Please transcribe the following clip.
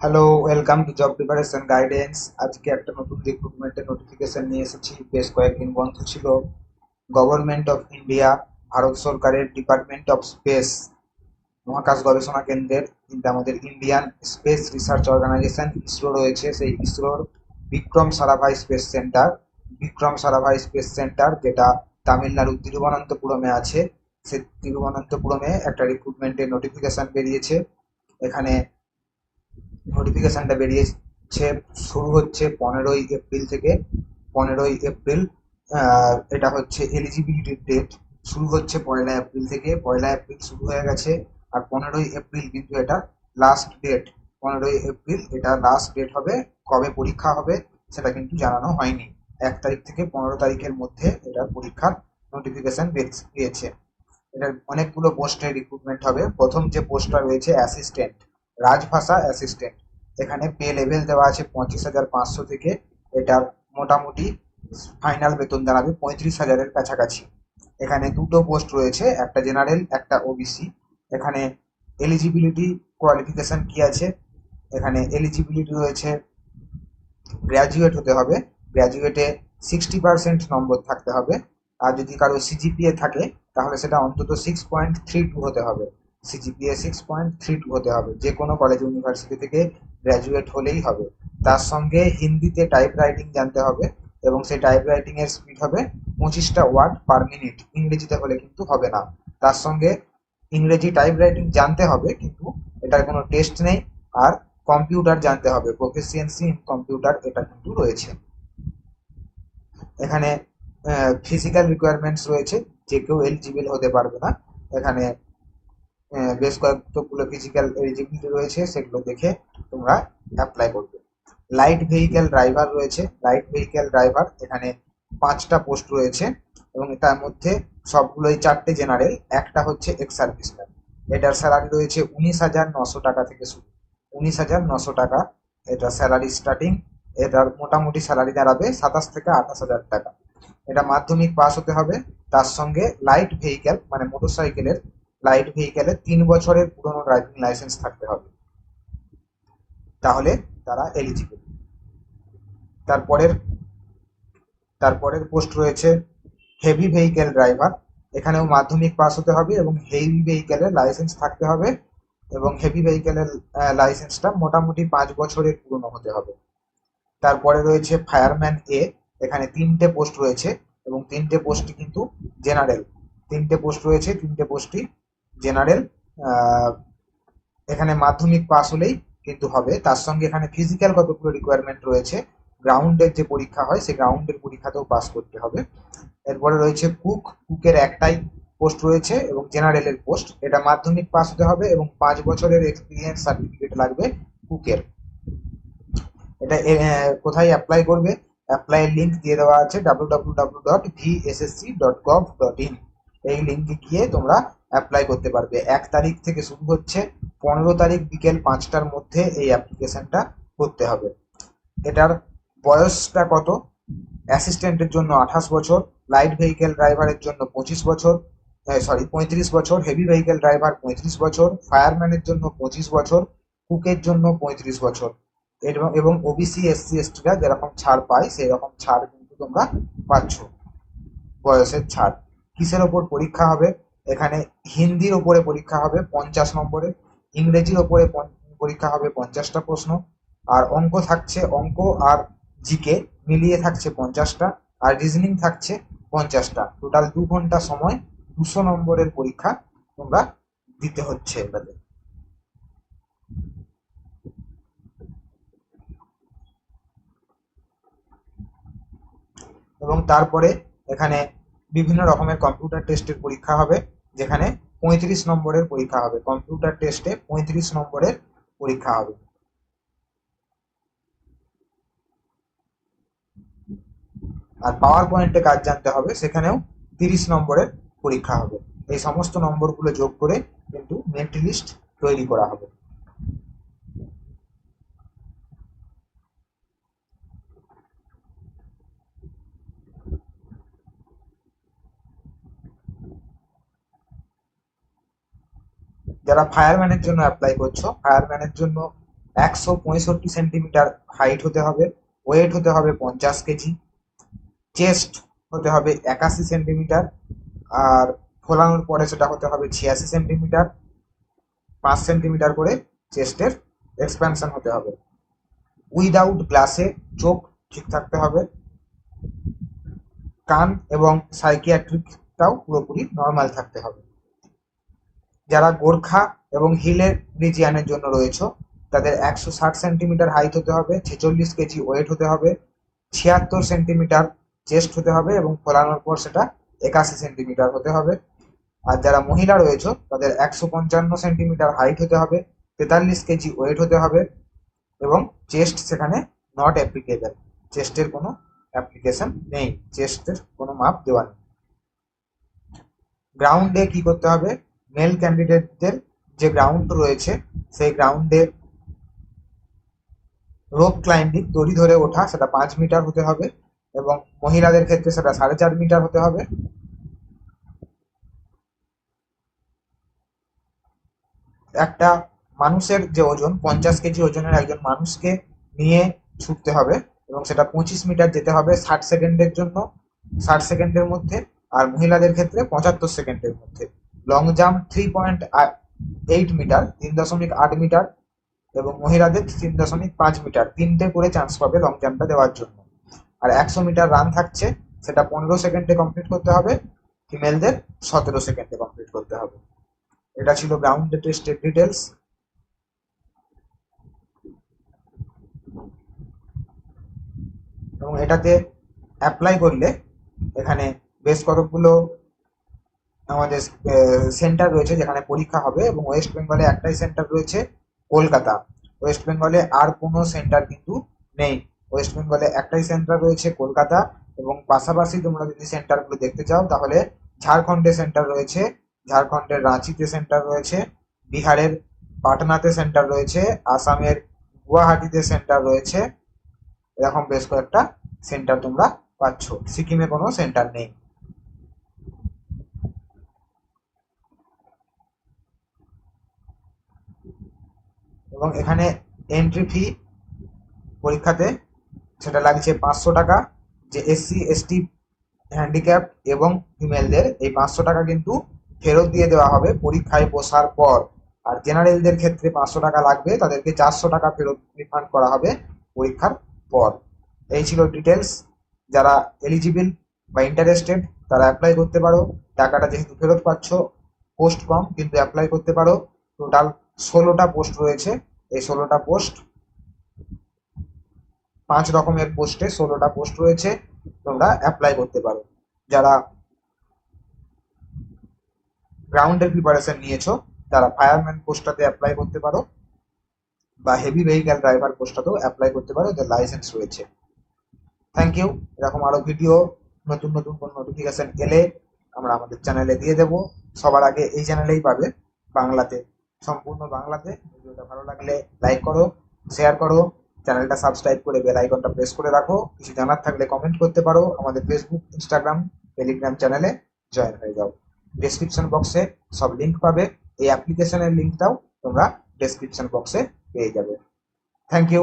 Hello welcome to job preparation guidance আজকে একটা নতুন রিক্রুটমেন্টের নোটিফিকেশন নিয়ে এসেছি। বেশ কয়েকদিন বন্ধ ছিল। গভর্নমেন্ট অফ ইন্ডিয়া ভারত সরকারের ডিপার্টমেন্ট অফ স্পেস মহাকাশ গবেষণা কেন্দ্রের, কিন্তু আমাদের Indian Space Research Organisation ISRO রয়েছে। সেই ইসরোর Vikram Sarabhai Space Centre Vikram Sarabhai Space Centre যেটা তামিলনাড়ুর তিরুবনন্তপুরমে আছে। সে তিরুবনন্তপুরমে একটা রিক্রুটমেন্টের নোটিফিকেশন বেরিয়েছে। এখানে নোটিফিকেশনটা বেরিয়েছে, শুরু হচ্ছে পনেরোই এপ্রিল থেকে, পনেরোই এপ্রিল এটা হচ্ছে এলিজিবিলিটি ডেট শুরু হচ্ছে পয়লা এপ্রিল থেকে, পয়লা এপ্রিল শুরু হয়ে গেছে, আর পনেরোই এপ্রিল কিন্তু এটা লাস্ট ডেট পনেরোই এপ্রিল এটা লাস্ট ডেট হবে, কবে পরীক্ষা হবে সেটা কিন্তু জানানো হয়নি। এক তারিখ থেকে পনেরো তারিখের মধ্যে এটা পরীক্ষার নোটিফিকেশন পেয়েছে এটার অনেকগুলো পোস্টে রিক্রুটমেন্ট হবে। প্রথম যে পোস্টটা রয়েছে অ্যাসিস্ট্যান্ট রাজভাষা অ্যাসিস্ট্যান্ট এখানে পে লেভেল দেওয়া আছে পঁচিশ হাজার পাঁচশো থেকে। এটার মোটামুটি ফাইনাল বেতন দাঁড়াবে পঁয়ত্রিশ হাজারের কাছাকাছি। এখানে দুটো পোস্ট রয়েছে, একটা জেনারেল, একটা ওবিসি এখানে এলিজিবিলিটি কোয়ালিফিকেশন কি আছে? এখানে এলিজিবিলিটি রয়েছে, গ্র্যাজুয়েট হতে হবে। গ্র্যাজুয়েটে সিক্সটি পার্সেন্ট নম্বর থাকতে হবে। আর যদি কারও সিজিপিএ থাকে, তাহলে সেটা অন্তত সিক্স পয়েন্ট থ্রি টু হতে হবে। CGPA six point three two হতে হবে। যে কোনো কলেজ ইউনিভার্সিটি থেকে গ্র্যাজুয়েট হলেই হবে। তার সঙ্গে হিন্দিতে টাইপ রাইটিং জানতে হবে এবং সেই টাইপ রাইটিং এর স্পিড হবে পঁচিশটা ওয়ার্ড পার মিনিট ইংরেজিতে হলে কিন্তু হবে না। তার সঙ্গে ইংরেজি টাইপ রাইটিং জানতে হবে কিন্তু এটার কোনো টেস্ট নেই আর কম্পিউটার জানতে হবে। প্রফিসিয়েন্সি ইন কম্পিউটার এটা কিন্তু রয়েছে। এখানে ফিজিক্যাল রিকোয়ারমেন্টস রয়েছে। যে কেউ এলিজিবল হতে পারবে না। এখানে বেশ কয়েকগুলো ফিজিক্যাল এলিজিবিলিটি রয়েছে। সেগুলো দেখে তোমরা অ্যাপ্লাই করবে। লাইট ভেহিক্যাল ড্রাইভার রয়েছে। লাইট ভেহিক্যাল ড্রাইভার এখানে পাঁচটা পোস্ট রয়েছে এবং তার মধ্যে সবগুলোই চারটে জেনারেল একটা হচ্ছে এক্স সার্ভিসম্যান এটার স্যালারি রয়েছে উনিশ হাজার নশো টাকা থেকে শুরু। উনিশ হাজার নশো টাকা, এটা স্যালারি স্টার্টিং এটার মোটামুটি স্যালারি দাঁড়াবে সাতাশ থেকে আঠাশ হাজার টাকা। এটা মাধ্যমিক পাস হতে হবে। তার সঙ্গে লাইট ভেহিক্যাল মানে মোটরসাইকেলের লাইট ভেহিক্যালে তিন বছরের পুরনো ড্রাইভিং লাইসেন্স থাকতে হবে। তাহলে তারা এলিজিবল তারপরের তারপরের পোস্ট রয়েছে হেভি ভেহিক্যাল ড্রাইভার এখানেও মাধ্যমিক পাস হতে হবে এবং হেভি ভেহিক্যালের লাইসেন্স থাকতে হবে এবং হেভি ভেহিক্যালের লাইসেন্সটা মোটামুটি পাঁচ বছরের পুরনো হতে হবে। তারপরে রয়েছে ফায়ারম্যান এ এখানে তিনটে পোস্ট রয়েছে এবং তিনটে পোস্টই কিন্তু জেনারেল তিনটে পোস্ট রয়েছে, তিনটে পোস্টই জেনারেল এখানে মাধ্যমিক পাস হলেই কিন্তু হবে। তার সঙ্গে এখানে ফিজিক্যাল কতগুলো রিকোয়ারমেন্ট রয়েছে। গ্রাউন্ডের যে পরীক্ষা হয়, সেই গ্রাউন্ডের পরীক্ষাতেও পাস করতে হবে। এরপরে রয়েছে কুক কুকের একটাই পোস্ট রয়েছে এবং জেনারেলের পোস্ট এটা মাধ্যমিক পাস হতে হবে এবং পাঁচ বছরের এক্সপিরিয়েন্স সার্টিফিকেট লাগবে কুকের এটা কোথায় অ্যাপ্লাই করবে? অ্যাপ্লাই লিংক দিয়ে দেওয়া আছে W W W dot VSSC dot gov dot in এই লিঙ্কে গিয়ে তোমরা অ্যাপ্লাই করতে পারবে। এক তারিখ থেকে শুরু হচ্ছে, পনেরো তারিখ বিকেল পাঁচটার মধ্যে এই অ্যাপ্লিকেশনটা করতে হবে। এটার বয়সটা কত? অ্যাসিস্ট্যান্টের জন্য আঠাশ বছর লাইট ভেহিক্যাল ড্রাইভারের জন্য পঁচিশ বছর সরি পঁয়ত্রিশ বছর হেভি ভেহিক্যাল ড্রাইভার পঁয়ত্রিশ বছর ফায়ারম্যানের জন্য পঁচিশ বছর কুকের জন্য পঁয়ত্রিশ বছর। এবং এবং ওবিসি এসসি এসটিরা যেরকম ছাড় পায় সেই রকম ছাড় কিন্তু তোমরা পাচ্ছ। বয়সের ছাড়। কিসের ওপর পরীক্ষা হবে? এখানে হিন্দির ওপরে পরীক্ষা হবে পঞ্চাশ নম্বরে, ইংরেজির ওপরে পরীক্ষা হবে পঞ্চাশটা প্রশ্ন, আর অঙ্ক থাকছে অঙ্ক আর জিকে মিলিয়ে থাকছে পঞ্চাশটা, আর রিজনিং থাকছে পঞ্চাশটা। টোটাল দু ঘণ্টা সময় দুশো নম্বরের পরীক্ষা তোমরা দিতে হচ্ছে এটাতে এবং তারপরে এখানে বিভিন্ন রকমের কম্পিউটার টেস্টের পরীক্ষা হবে। যেখানে পঁয়ত্রিশ নম্বরের পরীক্ষা হবে। কম্পিউটার টেস্টে পঁয়ত্রিশ নম্বরের পরীক্ষা হবে। আর পাওয়ার পয়েন্টে কাজ জানতে হবে, সেখানেও তিরিশ নম্বরের পরীক্ষা হবে। এই সমস্ত নম্বরগুলো যোগ করে কিন্তু মেন্টালিস্ট তৈরি করা হবে। যারা ফায়ারম্যানের জন্য অ্যাপ্লাই করছ ফায়ারম্যানের জন্য একশো পঁয়ষট্টি সেন্টিমিটার হাইট হতে হবে ওয়েট হতে হবে পঞ্চাশ কেজি চেস্ট হতে হবে একাশি সেন্টিমিটার আর ফোলানোর পরে সেটা হতে হবে ছিয়াশি সেন্টিমিটার পাঁচ সেন্টিমিটার করে চেস্টের এক্সপ্যানশন হতে হবে। উইদাউট গ্লাসে চোখ ঠিক থাকতে হবে, কান এবং সাইকিয়াট্রিকটাও পুরোপুরি নর্মাল থাকতে হবে। যারা গোর্খা এবং হিলের রিজিয়ানের জন্য রয়েছে, তাদের একশো ষাট সেন্টিমিটার হাইট হতে হবে, ছেচল্লিশ কেজি ওয়েট হতে হবে, ছিয়াত্তর সেন্টিমিটার চেস্ট হতে হবে এবং ফোলানোর পর সেটা একাশি সেন্টিমিটার হতে হবে। আর যারা মহিলা রয়েছে, তাদের একশো পঞ্চান্ন সেন্টিমিটার হাইট হতে হবে, তেতাল্লিশ কেজি ওয়েট হতে হবে এবং চেস্ট সেখানে নট অ্যাপ্লিকেবল চেস্টের কোনো অ্যাপ্লিকেশন নেই চেস্টের কোনো মাপ দেওয়া নেই। গ্রাউন্ডে কি করতে হবে? মেল ক্যান্ডিডেটদের যে গ্রাউন্ড রয়েছে, সেই গ্রাউন্ডে রোপ ক্লাইম্বিং দড়ি ধরে ওঠা, সেটা পাঁচ মিটার হতে হবে এবং মহিলাদের ক্ষেত্রে সেটা সাড়ে চার মিটার হতে হবে। একটা মানুষের যে ওজন, পঞ্চাশ কেজি ওজনের একজন মানুষকে নিয়ে ছুটতে হবে এবং সেটা পঁচিশ মিটার যেতে হবে ষাট সেকেন্ডের জন্য। ষাট সেকেন্ডের মধ্যে আর মহিলাদের ক্ষেত্রে পঁচাত্তর সেকেন্ডের মধ্যে। Long jump three point eight metre তিন দশমিক আট মিটার এবং মহিলাদের তিন দশমিক পাঁচ মিটার তিনটে করে চান্স পাবে লং জাম্পটা দেওয়ার জন্য। আর একশো মিটার রান থাকছে, সেটা পনেরো সেকেন্ডে কমপ্লিট করতে হবে ফিমেলদের সতেরো সেকেন্ডে কমপ্লিট করতে হবে। এটা ছিল গ্রাউন্ড টেস্টের ডিটেলস এবং এটাতে অ্যাপ্লাই করলে এখানে বেশ কতগুলো আমাদের সেন্টার রয়েছে যেখানে পরীক্ষা হবে এবং ওয়েস্ট বেঙ্গলে একটাই সেন্টার রয়েছে কলকাতা। ওয়েস্ট বেঙ্গলে আর কোনো সেন্টার কিন্তু নেই। ওয়েস্ট বেঙ্গলে একটাই সেন্টার রয়েছে কলকাতা এবং পাশাপাশি তোমরা যদি সেন্টারগুলো দেখতে চাও, তাহলে ঝাড়খণ্ডে সেন্টার রয়েছে, ঝাড়খণ্ডের রাঁচিতে সেন্টার রয়েছে, বিহারের পাটনাতে সেন্টার রয়েছে, আসামের গুয়াহাটিতে সেন্টার রয়েছে, এরকম বেশ কয়েকটা সেন্টার তোমরা পাচ্ছ। সিকিমে কোনো সেন্টার নেই। এবং এখানে এন্ট্রি ফি পরীক্ষাতে সেটা লাগছে পাঁচশো টাকা, যে এসসি এসটি হ্যান্ডিক্যাপ এবং ফিমেলদের এই পাঁচশো টাকা কিন্তু ফেরত দিয়ে দেওয়া হবে পরীক্ষায় বসার পর। আর জেনারেলদের ক্ষেত্রে পাঁচশো টাকা লাগবে, তাদেরকে চারশো টাকা ফেরত রিফান্ড করা হবে পরীক্ষার পর। এই ছিল ডিটেলস যারা এলিজিবল বা ইন্টারেস্টেড তারা অ্যাপ্লাই করতে পারো। টাকাটা যেহেতু ফেরত পাচ্ছ পোস্ট কম, কিন্তু অ্যাপ্লাই করতে পারো। টোটাল ষোলোটা পোস্ট রয়েছে। এই ষোলোটা পোস্ট পাঁচ রকমের পোস্টে ষোলোটা পোস্ট রয়েছে। তোমরা অ্যাপ্লাই করতে পারো। যারা গ্রাউন্ডের প্রিপারেশন নিয়েছো, তারা ফায়ারম্যান পোস্টটাতে অ্যাপ্লাই করতে পারো বা হেভি ভেহিক্যাল ড্রাইভার পোস্টটাতেও অ্যাপ্লাই করতে পারো। যার লাইসেন্স রয়েছে। থ্যাংক ইউ এরকম আরও ভিডিও নতুন নতুন কোনো নোটিফিকেশন এলে আমরা আমাদের চ্যানেলে দিয়ে দেব। সবার আগে এই চ্যানেলেই পাবে, বাংলাতে। সম্পূর্ণ বাংলাতে। ভিডিওটা ভালো লাগলে লাইক করো শেয়ার করো চ্যানেলটা সাবস্ক্রাইব করে বেল আইকনটা প্রেস করে রাখো। কিছু জানার থাকলে কমেন্ট করতে পারো। আমাদের ফেসবুক ইনস্টাগ্রাম টেলিগ্রাম চ্যানেলে জয়েন হয়ে যাও। ডেসক্রিপশন বক্সে সব লিঙ্ক পাবে। এই অ্যাপ্লিকেশনের লিঙ্কটাও তোমরা ডেসক্রিপশন বক্সে পেয়ে যাবে। Thank you